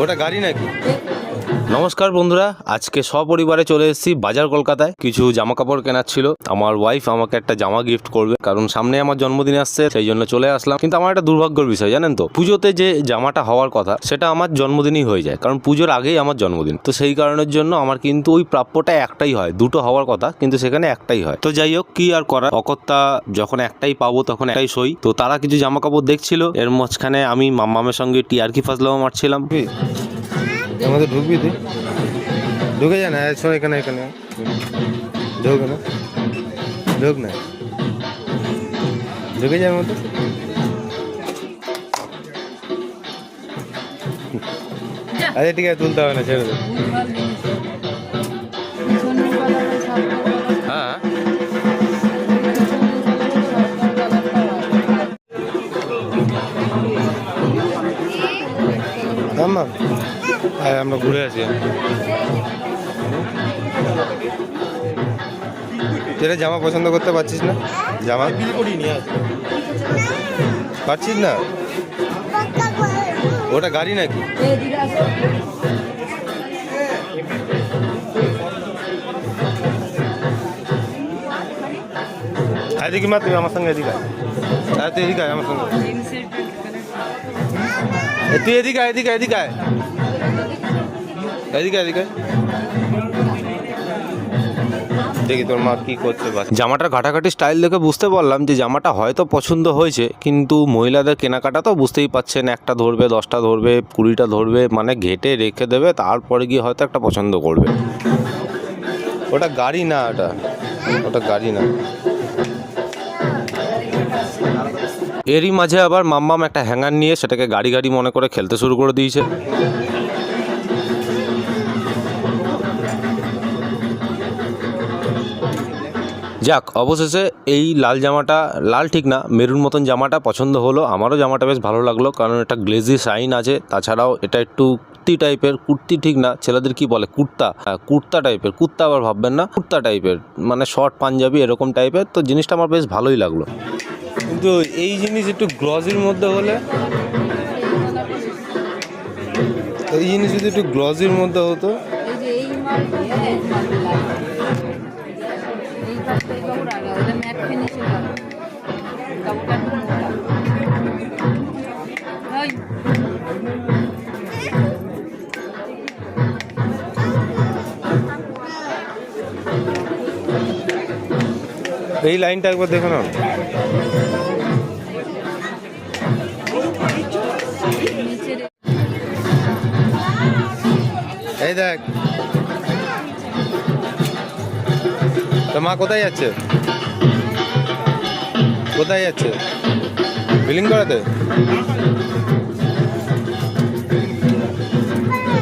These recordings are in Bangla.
ওটা গাড়ি নাকি? নমস্কার বন্ধুরা, আজকে সপরিবারে চলে এসেছি বাজার কলকাতায়। কিছু জামা কাপড় কেনার ছিল। আমার ওয়াইফ আমাকে একটা জামা গিফট করবে, কারণ সামনে আমার জন্মদিন আসছে, সেই জন্য চলে আসলাম। কিন্তু আমার একটা দুর্ভাগ্যের বিষয়, জানেন তো? পুজোতে যে জামাটা হওয়ার কথা, সেটা আমার জন্মদিনই হয়ে যায়, কারণ পুজোর আগেই আমার জন্মদিন। তো সেই কারণের জন্য আমার কিন্তু ওই প্রাপ্যটা একটাই হয়, দুটো হওয়ার কথা, কিন্তু সেখানে একটাই হয়। তো যাই হোক, কি আর করার? অকর্তা যখন একটাই পাবো, তখন একটাই সই। তো তারা কিছু জামা কাপড় দেখছিল, এর মাঝখানে আমি মাম্মামের সঙ্গে টিয়ারকি ফাজলাও মারছিলাম। মধ্যে ঢুকবি তুই? ঢুকে যা না শোন এখানে এখানে। ঢুক না। ঢুক না। ঢুকে যা এর মধ্যে আরে ঠিক আছে তুলতে হবে না ছেড়ে দে। হ্যাঁ। আয় আমরা ঘুরে আসি। যেটা জামা পছন্দ করতে পারছিস না? জামা? পারছিস না? ওটা গাড়ি নাকি? এদিকে মা তুমি আমার সঙ্গে এদিকে আয়। আয় তুই এদিকে আয় আমার সঙ্গে। তুই এদিকে আয়, এদিকে এদিকে আয়। এদিকে এদিকে। দেখি তোর মা কি করছে জামাটার ঘাটাঘাটি স্টাইল দেখে বুঝতে পারলাম যে জামাটা হয়তো পছন্দ হয়েছে কিন্তু মহিলাদের কেনাকাটা তো বুঝতেই পাচ্ছেন একটা ধরবে দশটা ধরবে কুড়িটা ধরবে মানে ঘেটে রেখে দেবে তারপরে গিয়ে হয়তো একটা পছন্দ করবে। ওটা গাড়ি না ওটা? ওটা গাড়ি না। এরই মাঝে আবার মাম্মাম একটা হ্যাঙ্গার নিয়ে সেটাকে গাড়ি গাড়ি মনে করে খেলতে শুরু করে দিয়েছে। যাক অবশেষে এই লাল জামাটা লাল ঠিক না মেরুন মতন জামাটা পছন্দ হলো। আমারও জামাটা বেশ ভালো লাগল কারণ এটা গ্লেজি সাইন আছে। তাছাড়াও এটা একটু কুর্তি টাইপের কুর্তি ঠিক না ছেলেদের কি বলে কুর্তা? হ্যাঁ কুর্তা টাইপের কুর্তা আবার ভাববেন না কুর্তা টাইপের মানে শর্ট পাঞ্জাবি এরকম টাইপের। তো জিনিসটা আমার বেশ ভালোই লাগল। কিন্তু এই জিনিস একটু গ্লসির মধ্যে হলে এই জিনিস যদি একটু গ্লসির মধ্যে হতো এই লাইনটা একবার দেখো না এই দেখ। তো মা, কোথায় যাচ্ছে? কোথায় যাচ্ছে? বিলিং করাতে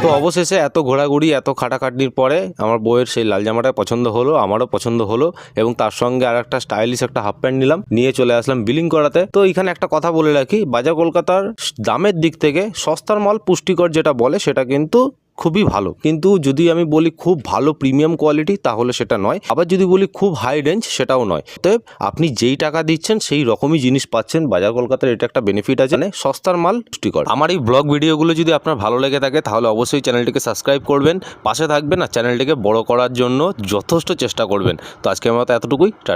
তো অবশেষে এত ঘোরাঘুরি, এত খাটাখাটনির পরে আমার বইয়ের সেই লাল জামাটা পছন্দ হলো, আমারও পছন্দ হলো এবং তার সঙ্গে আর একটা স্টাইলিশ একটা হাফ প্যান্ট নিলাম, নিয়ে চলে আসলাম বিলিং করাতে তো এখানে একটা কথা বলে রাখি, বাজার কলকাতার দামের দিক থেকে সস্তার মাল পুষ্টিকর যেটা বলে সেটা কিন্তু খুবই ভালো। কিন্তু যদি আমি বলি খুব ভালো প্রিমিয়াম কোয়ালিটি, তাহলে সেটা নয়। আবার যদি বলি খুব হাই রেঞ্জ সেটাও নয়। অতএব আপনি যেই টাকা দিচ্ছেন, সেই রকমই জিনিস পাচ্ছেন। বাজার কলকাতার এটা একটা বেনিফিট আছে। মানে সস্তার মাল পুষ্টিকর। আমার এই ব্লগ ভিডিওগুলো যদি আপনার ভালো লেগে থাকে, তাহলে অবশ্যই চ্যানেলটিকে সাবস্ক্রাইব করবেন, পাশে থাকবেন আর চ্যানেলটিকে বড় করার জন্য যথেষ্ট চেষ্টা করবেন। তো আজকে আমার এতটুকুই। টাটা।